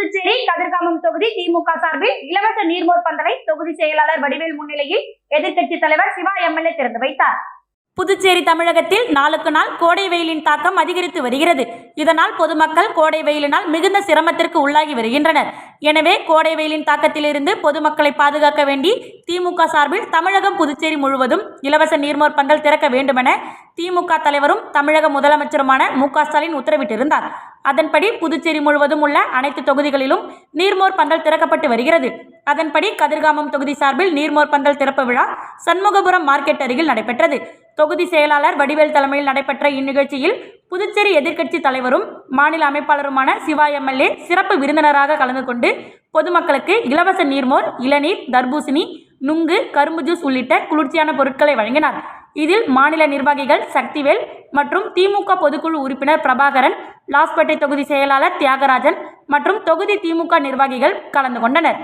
புதுச்சேரி கதிர்காமம் தொகுதி திமுக சார்பில் இலவச நீர்மோர் பந்தலை தொகுதி செயலாளர் வடிவேல் முன்னிலையில் எதிர்க்கட்சி தலைவர் சிவா எம்எல்ஏ திறந்து வைத்தார். புதுச்சேரி தமிழகத்தில் நாளுக்கு நாள் கோடை வெயிலின் தாக்கம் அதிகரித்து வருகிறது. இதனால் பொதுமக்கள் கோடை வெயிலினால் மிகுந்த சிரமத்திற்கு உள்ளாகி வருகின்றனர். எனவே கோடை வெயிலின் தாக்கத்திலிருந்து பொதுமக்களை பாதுகாக்க வேண்டி திமுக சார்பில் தமிழகம் புதுச்சேரி முழுவதும் இலவச நீர்மோர் பந்தல் திறக்க வேண்டுமென திமுக தலைவரும் தமிழக முதலமைச்சருமான மு ஸ்டாலின் உத்தரவிட்டிருந்தார். அதன்படி புதுச்சேரி முழுவதும் உள்ள அனைத்து தொகுதிகளிலும் நீர்மோர் பந்தல் திறக்கப்பட்டு வருகிறது. அதன்படி கதிர்காமம் தொகுதி சார்பில் நீர்மோர் பந்தல் திறப்பு விழா சண்முகபுரம் மார்க்கெட் அருகில் நடைபெற்றது. தொகுதி செயலாளர் வடிவேல் தலைமையில் நடைபெற்ற இந்நிகழ்ச்சியில் புதுச்சேரி எதிர்க்கட்சி தலைவரும் மாநில அமைப்பாளருமான சிவா எம்எல்ஏ சிறப்பு விருந்தினராக கலந்து கொண்டு பொதுமக்களுக்கு இலவச நீர்மோர் இளநீர் தர்பூசணி நுங்கு கரும்பு ஜூஸ் உள்ளிட்ட குளிர்ச்சியான பொருட்களை வழங்கினார். இதில் மாநில நிர்வாகிகள் சக்திவேல் மற்றும் திமுக பொதுக்குழு உறுப்பினர் பிரபாகரன் லாஸ்பேட்டை தொகுதி செயலாளர் தியாகராஜன் மற்றும் தொகுதி திமுக நிர்வாகிகள் கலந்து கொண்டனர்.